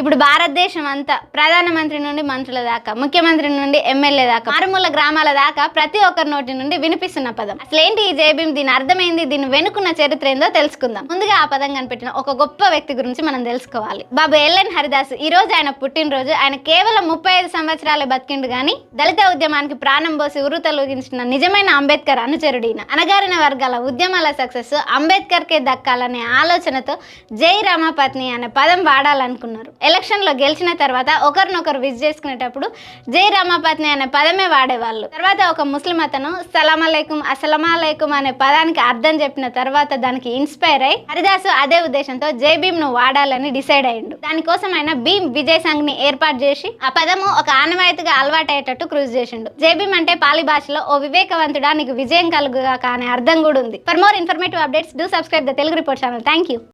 ఇప్పుడు భారతదేశం అంతా ప్రధానమంత్రి నుండి మంత్రుల దాకా ముఖ్యమంత్రి నుండి ఎమ్మెల్యే దాకా మారుమూల గ్రామాల దాకా ప్రతి ఒక్కరి నోటి నుండి వినిపిస్తున్న పదం. అసలు ఏంటి ఈ జై దీని అర్థమైంది? దీని వెనుకున్న చరిత్ర ఏందో తెలుసుకుందాం. ముందుగా ఆ పదం కనిపెట్టిన ఒక గొప్ప వ్యక్తి గురించి మనం తెలుసుకోవాలి. బాబు ఎల్ఎన్ హరిదాస్ ఈ రోజు ఆయన పుట్టినరోజు. ఆయన కేవలం ముప్పై ఐదు సంవత్సరాలే బతికిండు గాని దళిత ఉద్యమానికి ప్రాణం పోసి ఉరుతలూగించిన నిజమైన అంబేద్కర్ అనుచరుడిన అనగారిన వర్గాల ఉద్యమాల సక్సెస్ అంబేద్కర్ కే దక్కాలనే ఆలోచనతో జై రామపత్ని అనే పదం వాడాలనుకున్నారు. ఎలక్షన్లో గెలిచిన తర్వాత ఒకరినొకరు విజ్ చేసుకునేటప్పుడు జై రామాపత్ని అనే పదమే వాడేవాళ్ళు. తర్వాత ఒక ముస్లిం అతను సలాం అలైకుం అసలమాలైకుం అనే పదానికి అర్థం చెప్పిన తర్వాత దానికి ఇన్స్పైర్ అయి హరిదాసు అదే ఉద్దేశంతో జై భీమ్ను వాడాలని డిసైడ్ అయ్యిండు. దానికోసం ఆయన భీమ్ విజయ్ సంఘ్ని ఏర్పాటు చేసి ఆ పదము ఒక ఆనవాయితీగా అలవాటయ్యేటట్టు క్రూజ్ చేసిండు. జై భీమ్ అంటే పాలి భాషలో ఓ వివేకవంతుడా నీకు విజయం కలుగుగా అనే అర్థం కూడా ఉంది. For more informative updates do subscribe the Telugu report channel. Thank you.